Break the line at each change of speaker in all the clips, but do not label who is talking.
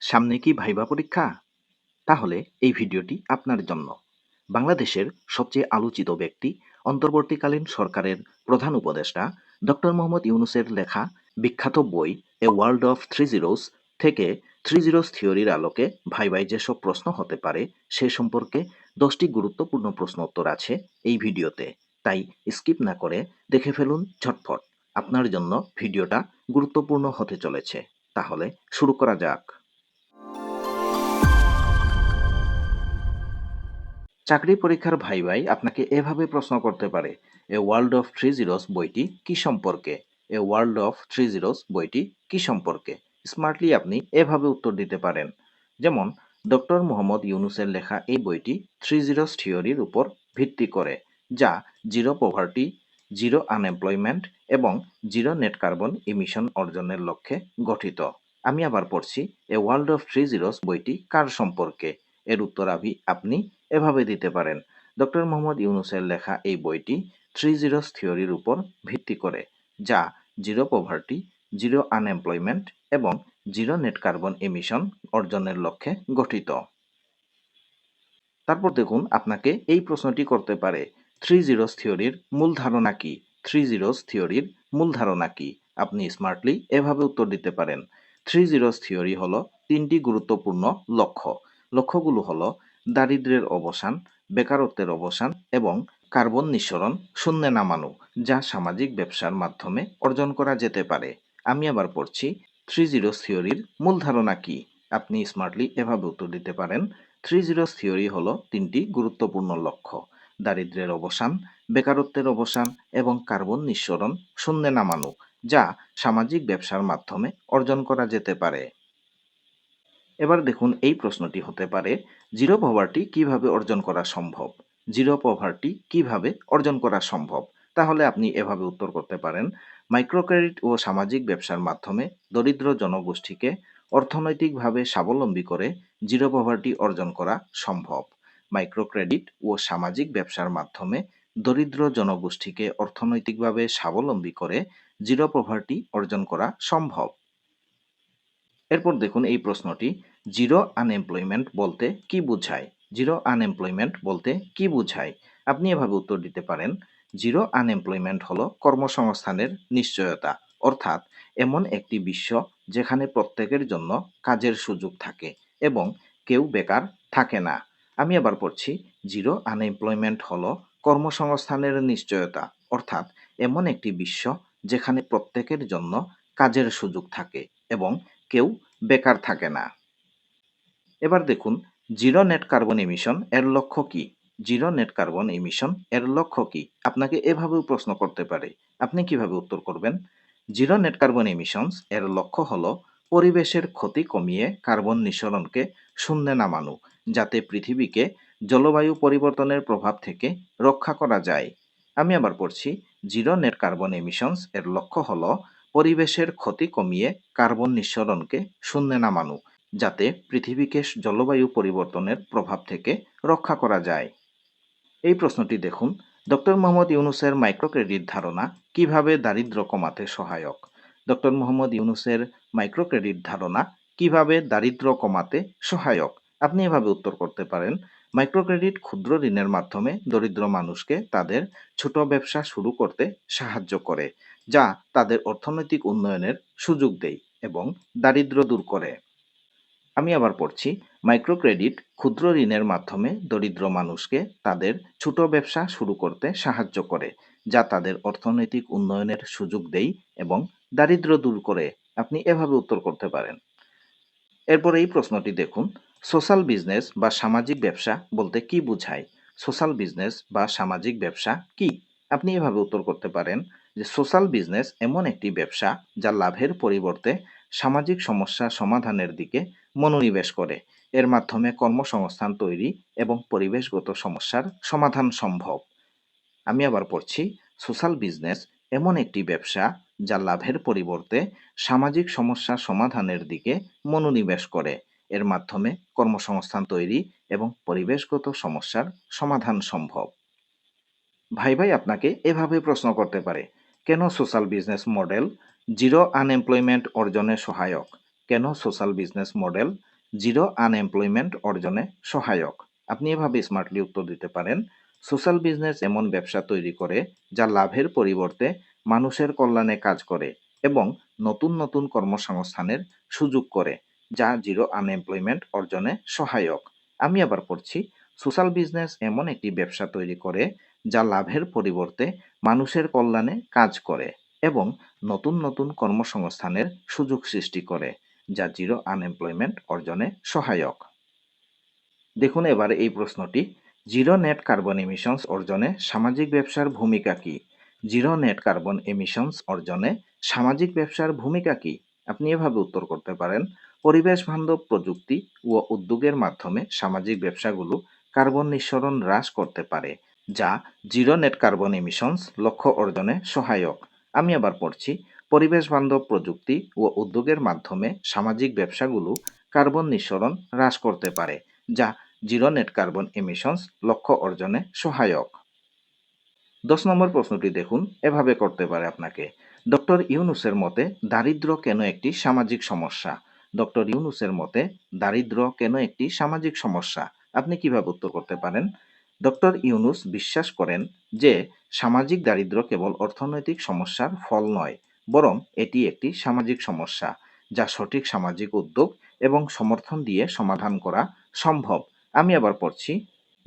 সামনে কি ভাইবা পরীক্ষা? তাহলে এই ভিডিওটি আপনার জন্য। বাংলাদেশের সবচেয়ে আলোচিত ব্যক্তি, অন্তর্বর্তীকালীন সরকারের প্রধান উপদেষ্টা, ডক্টর মোহাম্মদ ইউনুসের লেখা বিখ্যাত বই, a world of three zeros, থেকে থ্রি জিরোস থিওরির আলোকে ভাই ভাই যেসব প্রশ্ন হতে পারে, সে সম্পর্কে দশটি গুরুত্বপূর্ণ প্রশ্ন উত্তর আছে এই ভিডিওতে। তাই স্কিপ না করে দেখে ফেলুন ঝটফট আপনার জন্য ভিডিওটা গুরুত্বপূর্ণ হতে চলেছে। তাহলে শুরু করা যাক। চাকরি পরীক্ষার ভাই ভাই আপনাকে এভাবে প্রশ্ন করতে পারে, a world of three zeros বইটি কি সম্পর্কে? A world of three zeros বইটি কি সম্পর্কে? স্মার্টলি আপনি এভাবে উত্তর দিতে পারেন। যেমন, ডক্টর মোহাম্মদ ইউনুসের লেখা এই বইটি থ্রি জিরোস থিওরির উপর ভিত্তি করে, যা জিরো পভার্টি, জিরো আনএমপ্লয়মেন্ট এবং জিরো নেট কার্বন ইমিশন অর্জনের লক্ষ্যে গঠিত। আমি আবার পড়ছি, a world of three zeros বইটি কার সম্পর্কে? এর উত্তর আপনি এভাবে দিতে পারেন। ডক্টর মোহাম্মদ ইউনুসের লেখা এই বইটি থ্রি জিরোস থিওরির উপর ভিত্তি করে, যা জিরো পভার্টি, জিরো আনএমপ্লয়মেন্ট এবং জিরো নেট কার্বন এমিশন অর্জনের লক্ষ্যে গঠিত। তারপর দেখুন আপনাকে এই প্রশ্নটি করতে পারে, থ্রি জিরোস থিওরির মূল ধারণা কি? থ্রি জিরোস থিওরির মূল ধারণা কি? আপনি স্মার্টলি এভাবে উত্তর দিতে পারেন। থ্রি জিরোস থিওরি হলো তিনটি গুরুত্বপূর্ণ লক্ষ্য। লক্ষ্যগুলো হলো দারিদ্র্যের অবসান, বেকারত্বের অবসান এবং কার্বন নিঃসরণ শূন্যে নামানো, যা সামাজিক ব্যবসার মাধ্যমে অর্জন করা যেতে পারে। আমি আবার পড়ছি থ্রি জিরোস থিওরির মূল ধারণা কি? আপনি স্মার্টলি এভাবে উত্তর দিতে পারেন থ্রি জিরোস থিওরি হল তিনটি গুরুত্বপূর্ণ লক্ষ্য। দারিদ্র্যের অবসান, বেকারত্বের অবসান এবং কার্বন নিঃসরণ শূন্যে নামানো, যা সামাজিক ব্যবসার মাধ্যমে অর্জন করা যেতে পারে। এবার দেখুন এই প্রশ্নটি হতে পারে, জিরো পভার্টি কীভাবে অর্জন করা সম্ভব? জিরো পভার্টি কীভাবে অর্জন করা সম্ভব? তাহলে আপনি এভাবে উত্তর করতে পারেন মাইক্রো ক্রেডিট ও সামাজিক ব্যবসার মাধ্যমে দরিদ্র জনগোষ্ঠীকে অর্থনৈতিকভাবে স্বাবলম্বী করে জিরো পভার্টি অর্জন করা সম্ভব। মাইক্রো ক্রেডিট ও সামাজিক ব্যবসার মাধ্যমে দরিদ্র জনগোষ্ঠীকে অর্থনৈতিকভাবে স্বাবলম্বী করে জিরো পভার্টি অর্জন করা সম্ভব? এরপর দেখুন এই প্রশ্নটি জিরো আনএমপ্লয়মেন্ট বলতে কি বোঝায়? জিরো আনএমপ্লয়মেন্ট বলতে কি বোঝায়? আপনি এভাবে উত্তর দিতে পারেন, জিরো আনএমপ্লয়মেন্ট হলো কর্মসংস্থানের নিশ্চয়তা, অর্থাৎ এমন একটি বিশ্ব যেখানে প্রত্যেকের জন্য কাজের সুযোগ থাকে এবং কেউ বেকার থাকে না। আমি আবার পড়ছি, জিরো আনএমপ্লয়মেন্ট হলো কর্মসংস্থানের নিশ্চয়তা, অর্থাৎ এমন একটি বিশ্ব যেখানে প্রত্যেকের জন্য কাজের সুযোগ থাকে এবং কেউ বেকার থাকে না। এবার দেখুন জিরো নেট কার্বন এমিশন এর লক্ষ্য কি? জিরো নেট কার্বন এমিশন এর লক্ষ্য কি? আপনাকে এভাবেও প্রশ্ন করতে পারে। আপনি কীভাবে উত্তর করবেন? জিরো নেট কার্বন এমিশনস এর লক্ষ্য হল পরিবেশের ক্ষতি কমিয়ে কার্বন নিঃসরণকে শূন্যে নামানো, যাতে পৃথিবীকে জলবায়ু পরিবর্তনের প্রভাব থেকে রক্ষা করা যায়। আমি আবার পড়ছি জিরো নেট কার্বন এমিশনস এর লক্ষ্য হল পরিবেশের ক্ষতি কমিয়ে কার্বন নিঃসরণকে শূন্যে নামানো যাতে পৃথিবীকে জলবায়ু পরিবর্তনের প্রভাব থেকে রক্ষা করা যায়। এই প্রশ্নটি দেখুন। ডক্টর মোহাম্মদ ইউনুসের মাইক্রোক্রেডিট ধারণা কীভাবে দারিদ্র কমাতে সহায়ক? ডক্টর মোহাম্মদ ইউনুসের মাইক্রোক্রেডিট ধারণা কীভাবে দারিদ্র কমাতে সহায়ক? আপনি এভাবে উত্তর করতে পারেন। মাইক্রোক্রেডিট ক্ষুদ্র ঋণের মাধ্যমে দরিদ্র মানুষকে তাদের ছোট ব্যবসা শুরু করতে সাহায্য করে, যা তাদের অর্থনৈতিক উন্নয়নের সুযোগ দেয় এবং দারিদ্র্য দূর করে। আমি আবার পড়ছি মাইক্রোক্রেডিট ক্ষুদ্র ঋণের মাধ্যমে দরিদ্র মানুষকে তাদের ছোট ব্যবসা শুরু করতে সাহায্য করে, যা তাদের অর্থনৈতিক উন্নয়নের সুযোগ দেয় এবং দারিদ্র দূর করে। আপনি এভাবে উত্তর করতে পারেন। এরপর এই প্রশ্নটি দেখুন সোশ্যাল বিজনেস বা সামাজিক ব্যবসা বলতে কি বোঝায়? সোশ্যাল বিজনেস বা সামাজিক ব্যবসা কি? আপনি এভাবে উত্তর করতে পারেন যে সোশ্যাল বিজনেস এমন একটি ব্যবসা যা লাভের পরিবর্তে সামাজিক সমস্যা সমাধানের দিকে মনোনিবেশ করে। এর মাধ্যমে কর্মসংস্থান তৈরি এবং পরিবেশগত সমস্যার সমাধান সম্ভব। আমি আবার পড়ছি, সোশ্যাল বিজনেস এমন একটি ব্যবসা যা লাভের পরিবর্তে সামাজিক সমস্যা সমাধানের দিকে মনোনিবেশ করে। এর মাধ্যমে কর্মসংস্থান তৈরি এবং পরিবেশগত সমস্যার সমাধান সম্ভব। ভাই ভাই, আপনাকে এভাবে প্রশ্ন করতে পারে, কেন social business model zero unemployment অর্জনে সহায়ক। কেন social business model? Zero unemployment অর্জনে সহায়ক। আপনি এভাবে স্মার্টলি উত্তর দিতে পারেন, সোশ্যাল বিজনেস এমন ব্যবসা তৈরি করে যা লাভের পরিবর্তে মানুষের কল্যাণে কাজ করে এবং নতুন নতুন কর্মসংস্থানের সুযোগ করে, যা জিরো আনএমপ্লয়মেন্ট অর্জনে সহায়ক। আমি আবার পড়ছি, সোশ্যাল বিজনেস এমন একটি ব্যবসা তৈরি করে যা লাভের পরিবর্তে মানুষের কল্যাণে কাজ করে। এবং নতুন নতুন কর্মসংস্থানের সুযোগ সৃষ্টি করে, যা জিরো আনএমপ্লয়মেন্ট অর্জনে সহায়ক। দেখুন এবার এই প্রশ্নটি, জিরো নেট কার্বন এমিশনস অর্জনে সামাজিক ব্যবসার ভূমিকা কি? জিরো নেট কার্বন এমিশনস অর্জনে সামাজিক ব্যবসার ভূমিকা কি? আপনি এভাবে উত্তর করতে পারেন, পরিবেশ বান্ধব প্রযুক্তি ও উদ্যোগের মাধ্যমে সামাজিক ব্যবসাগুলো কার্বন নিঃসরণ হ্রাস করতে পারে, যা জিরো নেট কার্বন এমিশনস লক্ষ্য অর্জনে সহায়ক। আমি আবার পড়ছি, পরিবেশ বান্ধব প্রযুক্তি ও উদ্যোগের মাধ্যমে সামাজিক ব্যবসাগুলো কার্বন নিঃসরণ হ্রাস করতে পারে, যা জিরো নেট কার্বন এমিশনস লক্ষ্য অর্জনে সহায়ক। দশ নম্বর প্রশ্নটি দেখুন, এভাবে করতে পারে আপনাকে। ডক্টর ইউনুসের মতে দারিদ্র্য কেন একটি সামাজিক সমস্যা? ডক্টর ইউনুসের মতে দারিদ্র্য কেন একটি সামাজিক সমস্যা? আপনি কীভাবে উত্তর করতে পারেন? ডক্টর ইউনুস বিশ্বাস করেন যে সামাজিক দারিদ্র কেবল অর্থনৈতিক সমস্যার ফল নয়, বরং এটি একটি সামাজিক সমস্যা যা সঠিক সামাজিক উদ্যোগ এবং সমর্থন দিয়ে সমাধান করা সম্ভব। আমি আবার পড়ছি,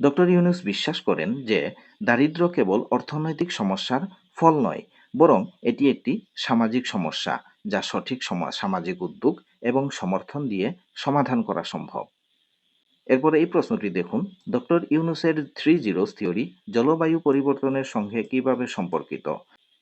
ডক্টর ইউনুস বিশ্বাস করেন যে দারিদ্র্য কেবল অর্থনৈতিক সমস্যার ফল নয়, বরং এটি একটি সামাজিক সমস্যা যা সঠিক সামাজিক উদ্যোগ এবং সমর্থন দিয়ে সমাধান করা সম্ভব। এরপরে এই প্রশ্নটি দেখুন। ডক্টর ইউনুসের থ্রি জিরোস থিওরি জলবায়ু পরিবর্তনের সঙ্গে কীভাবে সম্পর্কিত?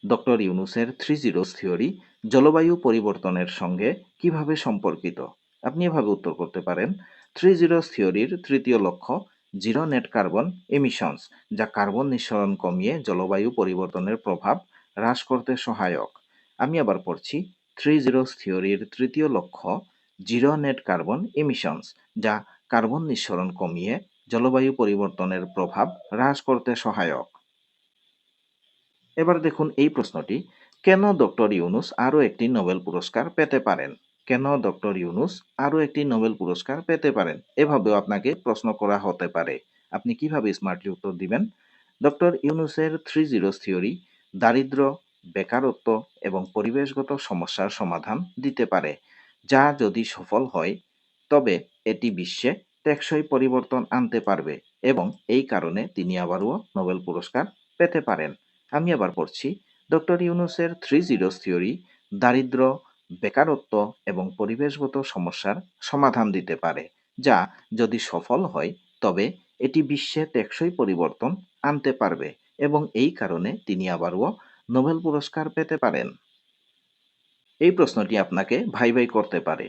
ডক্টর ইউনুসের থ্রি জিরোস থিওরি জলবায়ু পরিবর্তনের সঙ্গে কীভাবে সম্পর্কিত? আপনি এভাবে উত্তর করতে পারেন। থ্রি জিরোস থিওরির তৃতীয় লক্ষ্য জিরো নেট কার্বন এমিশনস যা কার্বন নিঃসরণ কমিয়ে জলবায়ু পরিবর্তনের প্রভাব হ্রাস করতে সহায়ক। আমি আবার পড়ছি থ্রি জিরোস থিওরির তৃতীয় লক্ষ্য জিরো নেট কার্বন এমিশনস যা কার্বন নিঃসরণ কমিয়ে জলবায়ু পরিবর্তনের প্রভাব হ্রাস করতে সহায়ক। এবার দেখুন এই প্রশ্নটি, কেন ডক্টর ইউনুস আরও একটি নোবেল পুরস্কার পেতে পারেন? কেন ডক্টর ইউনুস আরও একটি নোবেল পুরস্কার পেতে পারেন? এভাবেও আপনাকে প্রশ্ন করা হতে পারে। আপনি কীভাবে স্মার্টলি উত্তর দিবেন? ডক্টর ইউনুসের থ্রি জিরোস থিওরি, দারিদ্র, বেকারত্ব এবং পরিবেশগত সমস্যার সমাধান দিতে পারে, যা যদি সফল হয় তবে এটি বিশ্বে টেকসই পরিবর্তন আনতে পারবে এবং এই কারণে তিনি আবারও নোবেল পুরস্কার পেতে পারেন। আমি আবার পড়ছি ডক্টর ইউনুসের থ্রি জিরোস থিওরি, দারিদ্র, বেকারত্ব এবং পরিবেশগত সমস্যার সমাধান দিতে পারে, যা যদি সফল হয়, তবে এটি বিশ্বে টেকসই পরিবর্তন আনতে পারবে এবং এই কারণে তিনি আবারও নোবেল পুরস্কার পেতে পারেন। এই প্রশ্নটি আপনাকে ভাই ভাই করতে পারে।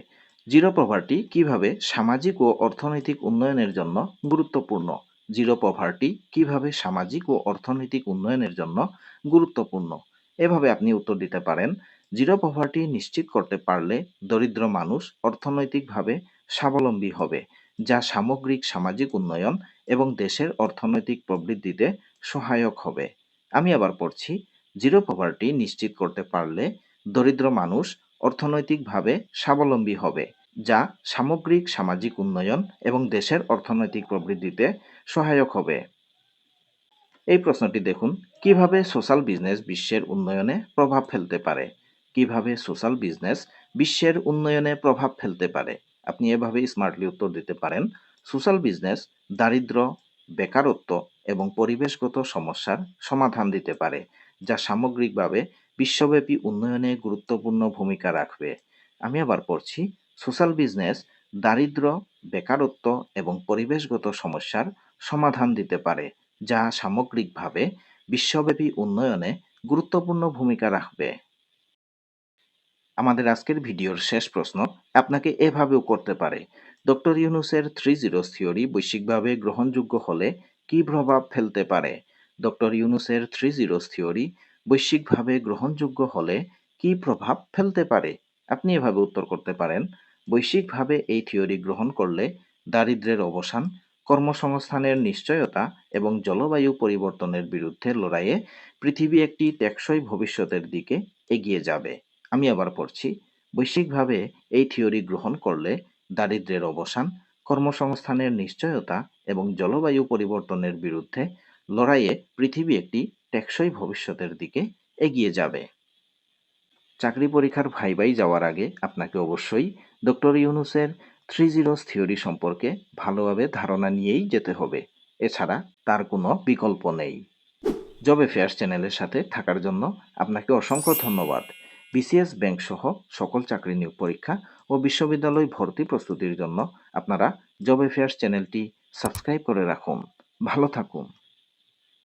জিরো পভার্টি কীভাবে সামাজিক ও অর্থনৈতিক উন্নয়নের জন্য গুরুত্বপূর্ণ? জিরো পভার্টি কীভাবে সামাজিক ও অর্থনৈতিক উন্নয়নের জন্য গুরুত্বপূর্ণ? এভাবে আপনি উত্তর দিতে পারেন। জিরো পভার্টি নিশ্চিত করতে পারলে দরিদ্র মানুষ অর্থনৈতিকভাবে স্বাবলম্বী হবে, যা সামগ্রিক সামাজিক উন্নয়ন এবং দেশের অর্থনৈতিক প্রবৃদ্ধিতে সহায়ক হবে। আমি আবার পড়ছি জিরো পভার্টি নিশ্চিত করতে পারলে দরিদ্র মানুষ অর্থনৈতিকভাবে স্বাবলম্বী হবে, যা সামগ্রিক সামাজিক উন্নয়ন এবং দেশের অর্থনৈতিক প্রবৃদ্ধিতে সহায়ক হবে। এই প্রশ্নটি দেখুন, কীভাবে সোশ্যাল বিজনেস বিশ্বের উন্নয়নে প্রভাব ফেলতে পারে? কীভাবে সোশ্যাল বিজনেস বিশ্বের উন্নয়নে প্রভাব ফেলতে পারে? আপনি এভাবে স্মার্টলি উত্তর দিতে পারেন, সোশ্যাল বিজনেস দারিদ্র, বেকারত্ব এবং পরিবেশগত সমস্যার সমাধান দিতে পারে, যা সামগ্রিকভাবে বিশ্বব্যাপী উন্নয়নে গুরুত্বপূর্ণ ভূমিকা রাখবে। আমি আবার পড়ছি, সোশ্যাল বিজনেস দারিদ্র বেকারত্ব এবং পরিবেশগত সমস্যার সমাধান দিতে পারে, যা সামগ্রিকভাবে বিশ্বব্যাপী উন্নয়নে গুরুত্বপূর্ণ ভূমিকা রাখবে। আমাদের আজকের ভিডিওর শেষ প্রশ্ন, আপনাকে এভাবেও করতে পারে। ডক্টর ইউনুসের থ্রি জিরোস থিওরি বৈশ্বিকভাবে গ্রহণযোগ্য হলে কি প্রভাব ফেলতে পারে? ডক্টর ইউনুসের থ্রি জিরোস থিওরি বৈশ্বিকভাবে গ্রহণযোগ্য হলে কি প্রভাব ফেলতে পারে? আপনি এভাবে উত্তর করতে পারেন, বৈশ্বিকভাবে এই থিওরি গ্রহণ করলে দারিদ্র্যের অবসান, কর্মসংস্থানের নিশ্চয়তা এবং জলবায়ু পরিবর্তনের বিরুদ্ধে লড়াইয়ে পৃথিবী একটি টেকসই ভবিষ্যতের দিকে এগিয়ে যাবে। আমি আবার পড়ছি, বৈশ্বিকভাবে এই থিওরি গ্রহণ করলে দারিদ্র্যের অবসান, কর্মসংস্থানের নিশ্চয়তা এবং জলবায়ু পরিবর্তনের বিরুদ্ধে লড়াইয়ে পৃথিবী একটি টেকসই ভবিষ্যতের দিকে এগিয়ে যাবে। চাকরি পরীক্ষার ভাইবাই যাওয়ার আগে আপনাকে অবশ্যই ডক্টর ইউনুসের থ্রি জিরোস থিওরি সম্পর্কে ভালোভাবে ধারণা নিয়েই যেতে হবে। এছাড়া তার কোনো বিকল্প নেই। জব অ্যাফেয়ার্স চ্যানেলের সাথে থাকার জন্য আপনাকে অসংখ্য ধন্যবাদ। বিসিএস ব্যাংক সহ সকল চাকরি নিয়োগ পরীক্ষা ও বিশ্ববিদ্যালয় ভর্তি প্রস্তুতির জন্য আপনারা জব অ্যাফেয়ার্স চ্যানেলটি সাবস্ক্রাইব করে রাখুন। ভালো থাকুন।